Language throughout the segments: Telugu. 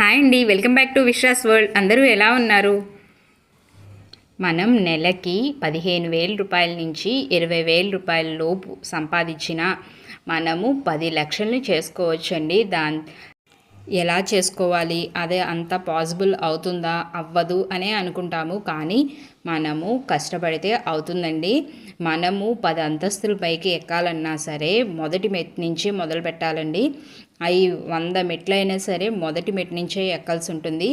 హాయ్ అండి welcome back to Vishwas world. అందరూ ఎలా ఉన్నారు? మనం నెలకి పదిహేను వేల రూపాయల నుంచి ఇరవై వేల రూపాయల లోపు సంపాదించిన మనము పది లక్షల్ని చేసుకోవచ్చండి. దాని ఎలా చేసుకోవాలి? అదే అంత పాసిబుల్ అవుతుందా? అవ్వదు అనే అనుకుంటాము. కానీ మనము కష్టపడితే అవుతుందండి. మనము పది అంతస్తుల పైకి ఎక్కాలన్నా సరే మొదటి మెట్ నుంచి మొదలు పెట్టాలండి అవి వంద మెట్లైనా సరే మొదటి మెట్ నుంచే ఎక్కాల్సి ఉంటుంది.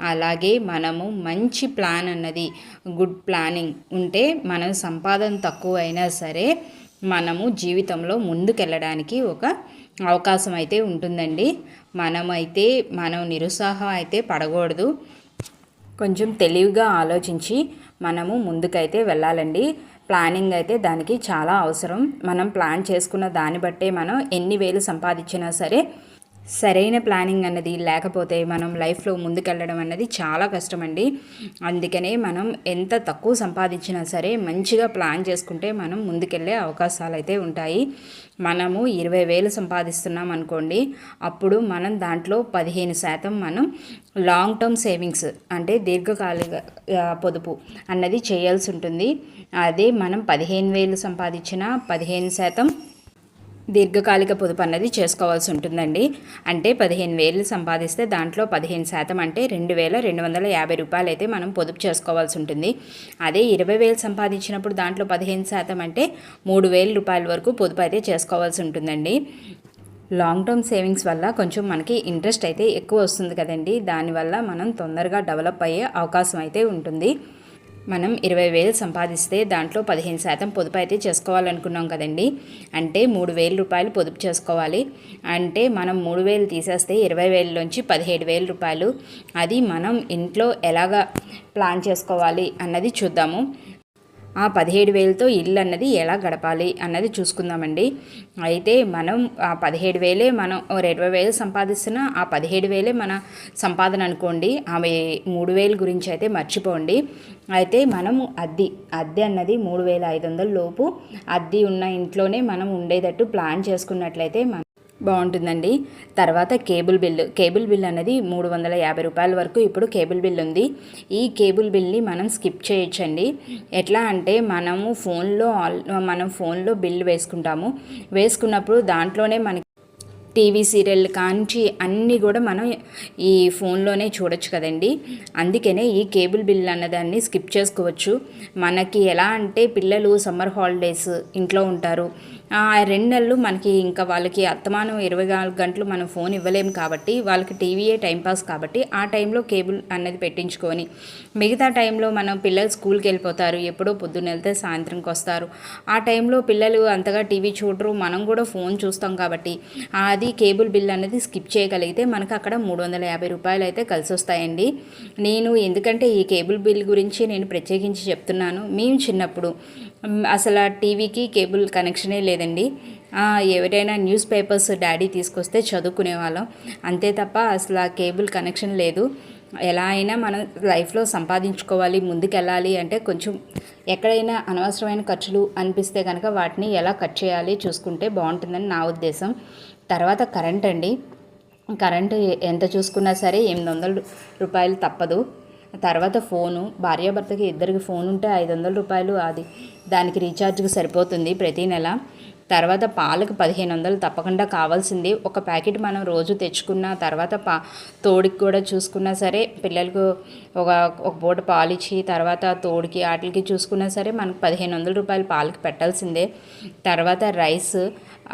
అలాగే మనము మంచి ప్లాన్ అన్నది గుడ్ ప్లానింగ్ ఉంటే మనం సంపాదన తక్కువ అయినా సరే మనము జీవితంలో ముందుకెళ్ళడానికి ఒక అవకాశం అయితే ఉంటుందండి. మనమైతే మనం నిరుత్సాహం అయితే పడకూడదు. కొంచెం తెలివిగా ఆలోచించి మనము ముందుకైతే వెళ్ళాలండి. ప్లానింగ్ అయితే దానికి చాలా అవసరం. మనం ప్లాన్ చేసుకున్న దాన్ని బట్టే మనం ఎన్ని వేలు సంపాదించినా సరే సరైన ప్లానింగ్ అన్నది లేకపోతే మనం లైఫ్లో ముందుకెళ్ళడం అన్నది చాలా కష్టమండి. అందుకనే మనం ఎంత తక్కువ సంపాదించినా సరే మంచిగా ప్లాన్ చేసుకుంటే మనం ముందుకెళ్ళే అవకాశాలు అయితే ఉంటాయి. మనము ఇరవై వేలు సంపాదిస్తున్నాం అనుకోండి అప్పుడు మనం దాంట్లో పదిహేను శాతం మనం లాంగ్ టర్మ్ సేవింగ్స్ అంటే దీర్ఘకాలిక పొదుపు అన్నది చేయాల్సి ఉంటుంది. అదే మనం పదిహేను వేలు సంపాదించిన పదిహేను శాతం దీర్ఘకాలిక పొదుపు అన్నది చేసుకోవాల్సి ఉంటుందండి. అంటే పదిహేను వేలు సంపాదిస్తే దాంట్లో పదిహేను శాతం అంటే రెండు వేల రెండు వందల యాభై రూపాయలు అయితే మనం పొదుపు చేసుకోవాల్సి ఉంటుంది. అదే ఇరవై వేలు సంపాదించినప్పుడు దాంట్లో పదిహేను శాతం అంటే మూడు వేల రూపాయల వరకు పొదుపు అయితే చేసుకోవాల్సి ఉంటుందండి. లాంగ్ టర్మ్ సేవింగ్స్ వల్ల కొంచెం మనకి ఇంట్రెస్ట్ అయితే ఎక్కువ వస్తుంది కదండి. దానివల్ల మనం తొందరగా డెవలప్ అయ్యే అవకాశం అయితే ఉంటుంది. మనం ఇరవై వేలు సంపాదిస్తే దాంట్లో పదిహేను శాతం పొదుపు అయితే చేసుకోవాలనుకున్నాం కదండి. అంటే మూడు వేల రూపాయలు పొదుపు చేసుకోవాలి. అంటే మనం మూడు వేలు తీసేస్తే ఇరవై వేలలోంచి పదిహేడు వేల రూపాయలు. అది మనం ఇంట్లో ఎలాగ ప్లాన్ చేసుకోవాలి అన్నది చూద్దాము. ఆ పదిహేడు వేలతో ఇల్లు అన్నది ఎలా గడపాలి అన్నది చూసుకుందామండి. అయితే మనం ఆ పదిహేడు వేలే మనం ఇరవై వేలు సంపాదిస్తున్న ఆ పదిహేడు వేలే మన సంపాదన అనుకోండి. ఆమె మూడు వేలు గురించి అయితే మర్చిపోండి. అయితే మనము అద్దె అద్దె అన్నది మూడు వేల ఐదు వందల లోపు అద్దె ఉన్న ఇంట్లోనే మనం ఉండేటట్టు ప్లాన్ చేసుకున్నట్లయితే మనం బాగుంటుందండి. తర్వాత కేబుల్ బిల్లు. కేబుల్ బిల్ అనేది మూడు వందల యాభై రూపాయల వరకు ఇప్పుడు కేబుల్ బిల్ ఉంది. ఈ కేబుల్ బిల్ని మనం స్కిప్ చేయొచ్చండి. ఎట్లా అంటే మనము ఫోన్లో ఆల్ మనం ఫోన్లో బిల్ వేసుకుంటాము. వేసుకున్నప్పుడు దాంట్లోనే మనకి టీవీ సీరియల్ కాంచి అన్నీ కూడా మనం ఈ ఫోన్లోనే చూడొచ్చు కదండి. అందుకనే ఈ కేబుల్ బిల్ అన్నదాన్ని స్కిప్ చేసుకోవచ్చు. మనకి ఎలా అంటే పిల్లలు సమ్మర్ హాలిడేస్ ఇంట్లో ఉంటారు. ఆ రెండు నెలలు మనకి ఇంకా వాళ్ళకి అత్తమానం ఇరవై నాలుగు గంటలు మనం ఫోన్ ఇవ్వలేము కాబట్టి వాళ్ళకి టీవీయే టైంపాస్ కాబట్టి ఆ టైంలో కేబుల్ అనేది పెట్టించుకొని మిగతా టైంలో మనం పిల్లలు స్కూల్కి వెళ్ళిపోతారు ఎప్పుడో పొద్దున్న వెళ్తే సాయంత్రంకి వస్తారు. ఆ టైంలో పిల్లలు అంతగా టీవీ చూడరు మనం కూడా ఫోన్ చూస్తాం కాబట్టి అది కేబుల్ బిల్ అనేది స్కిప్ చేయగలిగితే మనకు అక్కడ మూడు వందల యాభై రూపాయలు అయితే కలిసి వస్తాయండి. నేను ఎందుకంటే ఈ కేబుల్ బిల్ గురించి నేను ప్రత్యేకించి చెప్తున్నాను. మేము చిన్నప్పుడు అసలు టీవీకి కేబుల్ కనెక్షనే లేదండి. ఎవరైనా న్యూస్ పేపర్స్ డాడీ తీసుకొస్తే చదువుకునే వాళ్ళం అంతే తప్ప అసలు ఆ కేబుల్ కనెక్షన్ లేదు. ఎలా అయినా మనం లైఫ్లో సంపాదించుకోవాలి ముందుకెళ్ళాలి అంటే కొంచెం ఎక్కడైనా అనవసరమైన ఖర్చులు అనిపిస్తే కనుక వాటిని ఎలా కట్ చేయాలి చూసుకుంటే బాగుంటుందని నా ఉద్దేశం. తర్వాత కరెంట్ అండి. కరెంటు ఎంత చూసుకున్నా సరే ఎనిమిది వందల రూపాయలు తప్పదు. తర్వాత ఫోను. భార్యాభర్తకి ఇద్దరికి ఫోన్ ఉంటే ఐదు వందల రూపాయలు అది. దానికి రీఛార్జ్కి సరిపోతుంది ప్రతీ నెల. తర్వాత పాలకు పదిహేను వందలు తప్పకుండా కావాల్సింది. ఒక ప్యాకెట్ మనం రోజు తెచ్చుకున్న తర్వాత పా తోడికి కూడా చూసుకున్నా సరే పిల్లలకు ఒక ఒక పూట పాలు ఇచ్చి తర్వాత తోడికి వాటికి చూసుకున్నా సరే మనకు పదిహేను వందల రూపాయలు పాలకి పెట్టాల్సిందే. తర్వాత రైస్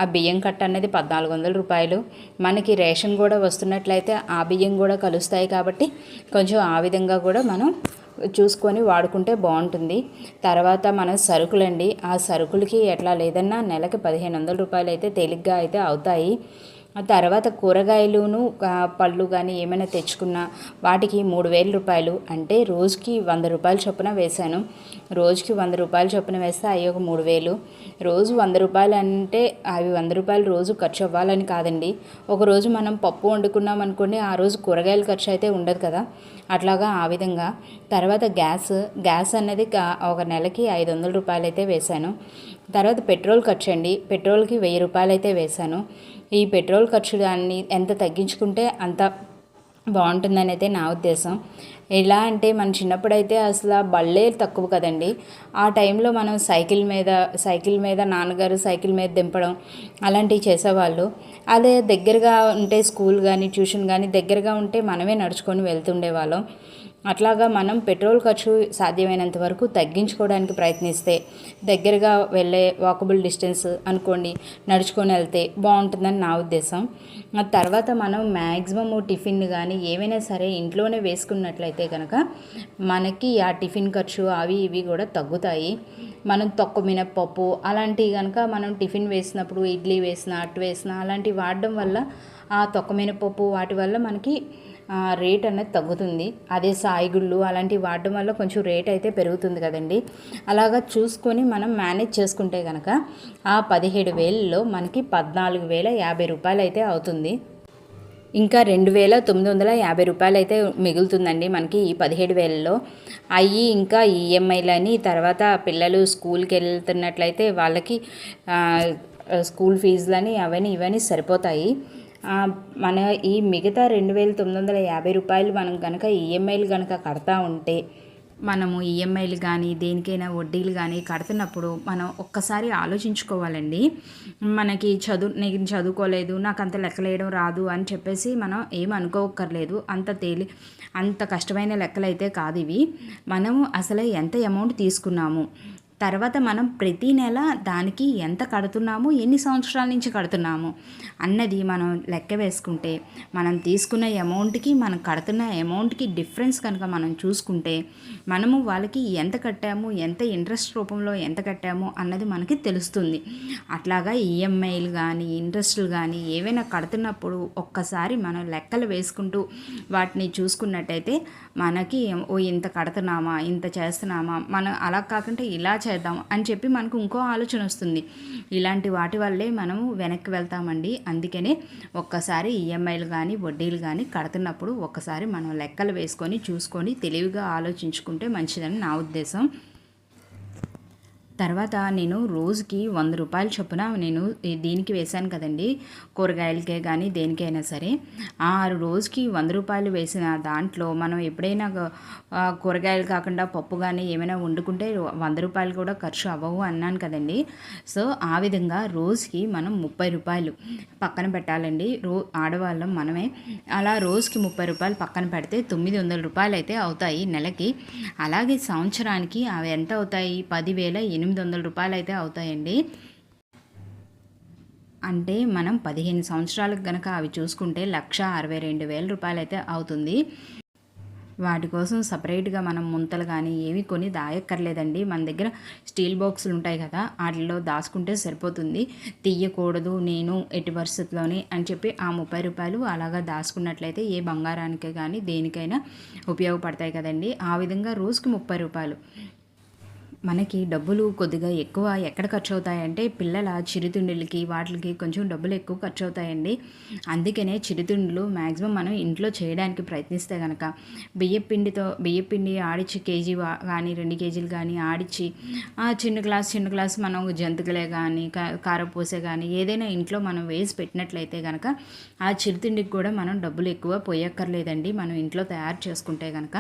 ఆ బియ్యం కట్ట అనేది పద్నాలుగు వందల రూపాయలు. మనకి రేషన్ కూడా వస్తున్నట్లయితే ఆ బియ్యం కూడా కలుస్తాయి కాబట్టి కొంచెం ఆ విధంగా కూడా మనం చూసుకొని వాడుకుంటే బాగుంటుంది. తర్వాత మన సరుకులండి. ఆ సరుకులకి ఎట్లా లేదన్నా నెలకి పదిహేను వందల రూపాయలు అయితే తేలిగ్గా అయితే అవుతాయి. ఆ తర్వాత కూరగాయలును పళ్ళు కానీ ఏమైనా తెచ్చుకున్నా వాటికి మూడు వేల రూపాయలు. అంటే రోజుకి వంద రూపాయల చొప్పున వేశాను. రోజుకి వంద రూపాయల చొప్పున వేస్తే అవి ఒక మూడు వేలు. రోజు వంద రూపాయలు అంటే అవి వంద రూపాయలు రోజు ఖర్చు అవ్వాలని కాదండి. ఒక రోజు మనం పప్పు వండుకున్నాం అనుకోండి ఆ రోజు కూరగాయల ఖర్చు అయితే ఉండదు కదా. అట్లాగా ఆ విధంగా. తర్వాత గ్యాస్ గ్యాస్ అన్నది ఒక నెలకి ఐదు వందల రూపాయలు అయితే వేశాను. తర్వాత పెట్రోల్ ఖర్చు అండి. పెట్రోల్కి వెయ్యి రూపాయలు అయితే వేశాను. ఈ పెట్రోల్ ఖర్చు దాన్ని ఎంత తగ్గించుకుంటే అంత బాగుంటుందని అయితే నా ఉద్దేశం. ఎలా అంటే మన చిన్నప్పుడైతే అసలు బళ్ళే తక్కువ కదండి. ఆ టైంలో మనం సైకిల్ మీద సైకిల్ మీద నాన్నగారు సైకిల్ మీద దింపడం అలాంటివి చేసేవాళ్ళు. అదే దగ్గరగా ఉంటే స్కూల్ కానీ ట్యూషన్ కానీ దగ్గరగా ఉంటే మనమే నడుచుకొని వెళ్తుండేవాళ్ళం. అట్లాగా మనం పెట్రోల్ ఖర్చు సాధ్యమైనంత వరకు తగ్గించుకోవడానికి ప్రయత్నిస్తే దగ్గరగా వెళ్ళే వాకబుల్ డిస్టెన్స్ అనుకోండి నడుచుకొని వెళ్తే బాగుంటుందని నా ఉద్దేశం. ఆ తర్వాత మనం మ్యాక్సిమం టిఫిన్ కానీ ఏవైనా సరే ఇంట్లోనే వేసుకున్నట్లయితే కనుక మనకి ఆ టిఫిన్ ఖర్చు అవి ఇవి కూడా తగ్గుతాయి. మనం తొక్క మినప్పప్పు అలాంటివి కనుక మనం టిఫిన్ వేసినప్పుడు ఇడ్లీ వేసిన అట్టు వేసిన అలాంటివి వాడడం వల్ల ఆ తొక్క మినపప్పు వాటి వల్ల మనకి రేట్ అనేది తగ్గుతుంది. అదే సాయిగుళ్ళు అలాంటివి వాడడం వల్ల కొంచెం రేట్ అయితే పెరుగుతుంది కదండి. అలాగా చూసుకొని మనం మేనేజ్ చేసుకుంటే కనుక ఆ పదిహేడు వేలలో మనకి పద్నాలుగు వేల యాభై రూపాయలు అయితే అవుతుంది. ఇంకా రెండు వేల తొమ్మిది వందల యాభై రూపాయలు అయితే మిగులుతుందండి మనకి ఈ పదిహేడు వేలలో. అవి ఇంకా ఈఎంఐలని తర్వాత పిల్లలు స్కూల్కి వెళ్తున్నట్లయితే వాళ్ళకి స్కూల్ ఫీజులని అవన్నీ ఇవన్నీ సరిపోతాయి. మన ఈ మిగతా రెండు వేల తొమ్మిది వందల యాభై రూపాయలు మనం కనుక ఈఎంఐలు కనుక కడతా ఉంటే మనము ఈఎంఐలు కానీ దేనికైనా వడ్డీలు కానీ కడుతున్నప్పుడు మనం ఒక్కసారి ఆలోచించుకోవాలండి. మనకి చదువు నేను చదువుకోలేదు నాకు అంత లెక్కలేయడం రాదు అని చెప్పేసి మనం ఏం అనుకోకర్లేదు అంత తేలి అంత కష్టమైన లెక్కలు అయితే కాదు ఇవి. మనము అసలు ఎంత అమౌంట్ తీసుకున్నాము? తర్వాత మనం ప్రతి నెల దానికి ఎంత కడుతున్నాము ఎన్ని సంవత్సరాల నుంచి కడుతున్నాము అన్నది మనం లెక్క వేసుకుంటే మనం తీసుకున్న అమౌంట్కి మనం కడుతున్న అమౌంట్కి డిఫరెన్స్ కనుక మనం చూసుకుంటే మనము వాళ్ళకి ఎంత కట్టాము ఎంత ఇంట్రెస్ట్ రూపంలో ఎంత కట్టాము అన్నది మనకి తెలుస్తుంది. అట్లాగా ఈఎంఐలు కానీ ఇంట్రెస్ట్లు కానీ ఏవైనా కడుతున్నప్పుడు ఒక్కసారి మనం లెక్కలు వేసుకుంటూ వాటిని చూసుకున్నట్టయితే మనకి ఓ ఇంత కడుతున్నామా ఇంత చేస్తున్నామా మనం అలా కాకుండా ఇలా చేద్దాం అని చెప్పి మనకు ఇంకో ఆలోచన వస్తుంది. ఇలాంటి వాటి వల్లే మనము వెనక్కి వెళ్తామండి. అందుకనే ఒక్కసారి ఈఎంఐలు కానీ వడ్డీలు కానీ కడుతున్నప్పుడు ఒక్కసారి మనం లెక్కలు వేసుకొని చూసుకొని తెలివిగా ఆలోచించుకుంటే మంచిదని నా ఉద్దేశం. తర్వాత నేను రోజుకి వంద రూపాయల చొప్పున నేను దీనికి వేశాను కదండి కూరగాయలకే కానీ దేనికైనా సరే. ఆ రోజుకి వంద రూపాయలు వేసిన దాంట్లో మనం ఎప్పుడైనా కూరగాయలు కాకుండా పప్పు కానీ ఏమైనా వండుకుంటే వంద రూపాయలు కూడా ఖర్చు అవ్వవు అన్నాను కదండి. సో ఆ విధంగా రోజుకి మనం ముప్పై రూపాయలు పక్కన పెట్టాలండి. రో ఆడవాళ్ళం మనమే. అలా రోజుకి ముప్పై రూపాయలు పక్కన పెడితే తొమ్మిది వందల రూపాయలు అయితే అవుతాయి నెలకి. అలాగే సంవత్సరానికి అవి ఎంత అవుతాయి? పదివేల ఎనిమిది ఎనిమిది వందల రూపాయలు అయితే అవుతాయండి. అంటే మనం పదిహేను సంవత్సరాలకు గనక అవి చూసుకుంటే లక్ష అరవై రెండు వేల రూపాయలు అయితే అవుతుంది. వాటి కోసం సపరేట్గా మనం ముంతలు కానీ ఏవి కొని దాయక్కర్లేదండి. మన దగ్గర స్టీల్ బాక్సులు ఉంటాయి కదా వాటిలో దాచుకుంటే సరిపోతుంది. తీయకూడదు నేను ఎట్టి పరిస్థితుల్లోనే అని చెప్పి ఆ ముప్పై రూపాయలు అలాగా దాచుకున్నట్లయితే ఏ బంగారానికి కానీ దేనికైనా ఉపయోగపడతాయి కదండి. ఆ విధంగా రోజుకి ముప్పై రూపాయలు మనకి డబ్బులు కొద్దిగా ఎక్కువ ఎక్కడ ఖర్చు అవుతాయంటే పిల్లల చిరుతిండులకి వాటికి కొంచెం డబ్బులు ఎక్కువ ఖర్చు అవుతాయండి అందుకనే చిరుతిండులు మ్యాక్సిమం మనం ఇంట్లో చేయడానికి ప్రయత్నిస్తే కనుక బియ్యపిండితో బియ్యపిండి ఆడిచ్చి కేజీ కానీ రెండు కేజీలు కానీ ఆడిచ్చి చిన్న గ్లాస్ చిన్న గ్లాస్ మనం జంతికలే కానీ కారపూసే కానీ ఏదైనా ఇంట్లో మనం వేసి పెట్టినట్లయితే కనుక ఆ చిరుతిండికి కూడా మనం డబ్బులు ఎక్కువ పోయక్కర్లేదండి. మనం ఇంట్లో తయారు చేసుకుంటే కనుక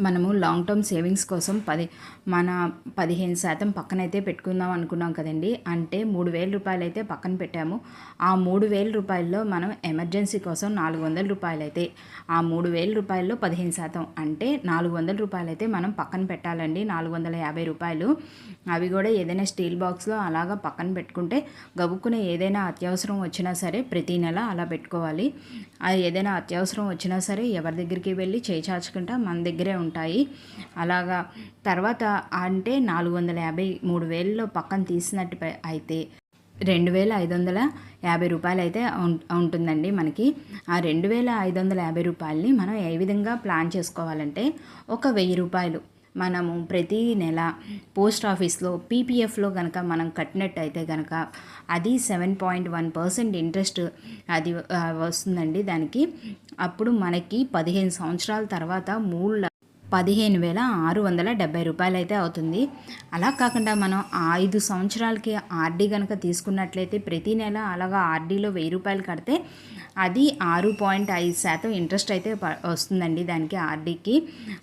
మనము లాంగ్ టర్మ్ సేవింగ్స్ కోసం పది మన పదిహేను శాతం పక్కనైతే పెట్టుకుందాం అనుకున్నాం కదండి. అంటే మూడు వేల రూపాయలు అయితే పక్కన పెట్టాము. ఆ మూడు వేల రూపాయల్లో మనం ఎమర్జెన్సీ కోసం నాలుగు వందల రూపాయలు అయితే ఆ మూడు వేల రూపాయల్లో పదిహేను శాతం అంటే నాలుగు వందల రూపాయలు అయితే మనం పక్కన పెట్టాలండి. నాలుగు వందల యాభై రూపాయలు. అవి కూడా ఏదైనా స్టీల్ బాక్స్లో అలాగా పక్కన పెట్టుకుంటే గబుక్కునే ఏదైనా అత్యవసరం వచ్చినా సరే ప్రతీ నెల అలా పెట్టుకోవాలి. అది ఏదైనా అత్యవసరం వచ్చినా సరే ఎవరి దగ్గరికి వెళ్ళి చేయి చాచుకుంటా మన దగ్గరే ఉంటాయి. అలాగా తర్వాత అంటే నాలుగు వందల యాభై మూడు వేలలో పక్కన తీసినట్టు అయితే రెండు వేల ఐదు వందల యాభై రూపాయలు అయితే ఉంటుందండి మనకి. ఆ రెండు వేల ఐదు వందల యాభై రూపాయలని మనం ఏ విధంగా ప్లాన్ చేసుకోవాలంటే ఒక వెయ్యి రూపాయలు మనము ప్రతి నెల పోస్ట్ ఆఫీస్లో పీపీఎఫ్లో కనుక మనం కట్టినట్టయితే కనుక అది seven point one percent interest అది వస్తుందండి దానికి. అప్పుడు మనకి పదిహేను సంవత్సరాల తర్వాత మూడు పదిహేను వేల ఆరు వందల డెబ్బై రూపాయలు అయితే అవుతుంది. అలా కాకుండా మనం ఐదు సంవత్సరాలకి ఆర్డీ కనుక తీసుకున్నట్లయితే ప్రతి నెల అలాగా ఆర్డీలో వెయ్యి రూపాయలు కడితే అది ఆరు పాయింట్ ఐదు శాతం ఇంట్రెస్ట్ అయితే ప- వస్తుందండి దానికి ఆర్డీకి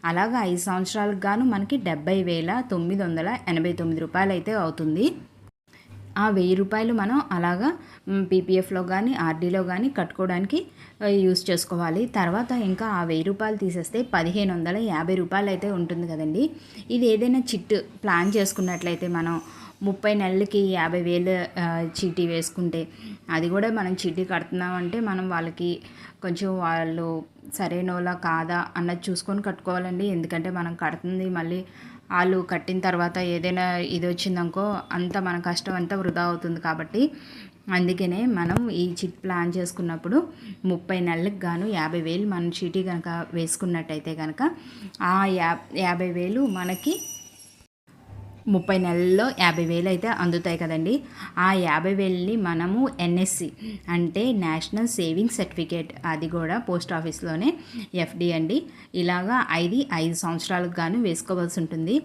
అలాగా ఐదు సంవత్సరాలకు గాను మనకి డెబ్బై వేల తొమ్మిది వందల ఎనభై తొమ్మిది రూపాయలు అయితే అవుతుంది. ఆ వెయ్యి రూపాయలు మనం అలాగా పీపీఎఫ్లో కానీ ఆర్డీలో కానీ కట్టుకోవడానికి యూస్ చేసుకోవాలి. తర్వాత ఇంకా ఆ వెయ్యి రూపాయలు తీసేస్తే పదిహేను వందల యాభై రూపాయలు అయితే ఉంటుంది కదండి. ఇది ఏదైనా చిట్ ప్లాన్ చేసుకున్నట్లయితే మనం ముప్పై నెలలకి యాభై వేలు చీటీ వేసుకుంటే అది కూడా మనం చీటీ కడుతున్నామంటే మనం వాళ్ళకి కొంచెం వాళ్ళు సరైనోలా కాదా అన్నది చూసుకొని కట్టుకోవాలండి. ఎందుకంటే మనం కడుతుంది మళ్ళీ వాళ్ళు కట్టిన తర్వాత ఏదైనా ఇది వచ్చిందనుకో అంత మన కష్టం అంతా వృధా అవుతుంది కాబట్టి అందుకనే మనం ఈ చిట్ ప్లాన్ చేసుకున్నప్పుడు ముప్పై నెలలకు గాను యాభై వేలు మనం చీటీ కనుక వేసుకున్నట్టయితే కనుక ఆ యా యాభై వేలు మనకి ముప్పై నెలల్లో యాభై వేలు అయితే అందుతాయి కదండి. ఆ యాభై వేలని మనము ఎన్ఎస్సి అంటే నేషనల్ సేవింగ్ సర్టిఫికేట్ అది కూడా పోస్ట్ ఆఫీస్లోనే ఎఫ్డి అండి. ఇలాగా ఐదు ఐదు సంవత్సరాలకు గాను వేసుకోవాల్సి ఉంటుంది.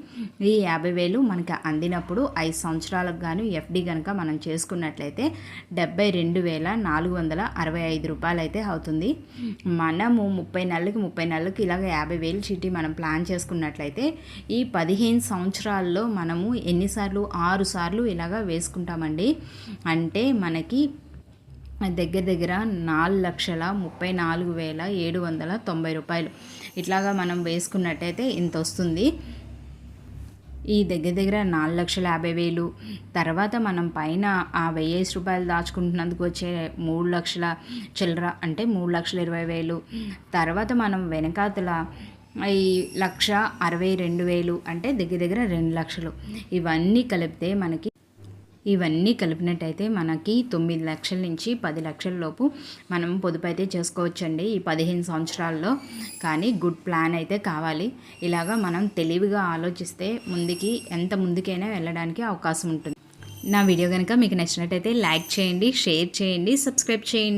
ఈ యాభై వేలు మనకి అందినప్పుడు ఐదు సంవత్సరాలకు గాను ఎఫ్డి కనుక మనం చేసుకున్నట్లయితే డెబ్బై రెండు వేల నాలుగు వందల అరవై ఐదు రూపాయలు అయితే అవుతుంది. మనము ముప్పై నెలలకి ముప్పై నెలలకి ఇలాగ యాభై వేలు చీటీ మనం ప్లాన్ చేసుకున్నట్లయితే ఈ పదిహేను సంవత్సరాల్లో మనం మనము ఎన్నిసార్లు ఆరు సార్లు ఇలాగా వేసుకుంటామండి. అంటే మనకి దగ్గర దగ్గర నాలుగు లక్షల ముప్పై నాలుగు వేల ఏడు వందల తొంభై రూపాయలు ఇట్లాగా మనం వేసుకున్నట్టయితే ఇంత వస్తుంది ఈ దగ్గర దగ్గర నాలుగు లక్షల యాభై వేలు. తర్వాత మనం పైన ఆ వెయ్యేసి రూపాయలు దాచుకుంటున్నందుకు వచ్చే మూడు లక్షల చిల్లర అంటే మూడు లక్షల ఇరవై వేలు. తర్వాత మనం వెనకాతల ఈ లక్ష అరవై రెండు వేలు అంటే దగ్గర దగ్గర రెండు లక్షలు. ఇవన్నీ కలిపితే మనకి ఇవన్నీ కలిపినట్టయితే మనకి తొమ్మిది లక్షల నుంచి పది లక్షల లోపు మనం పొదుపు అయితే చేసుకోవచ్చండి ఈ పదిహేను సంవత్సరాల్లో. కానీ గుడ్ ప్లాన్ అయితే కావాలి. ఇలాగా మనం తెలివిగా ఆలోచిస్తే ముందుకి ఎంత ముందుకైనా వెళ్ళడానికి అవకాశం ఉంటుంది. నా వీడియో కనుక మీకు నచ్చినట్టయితే లైక్ చేయండి షేర్ చేయండి సబ్స్క్రైబ్ చేయండి.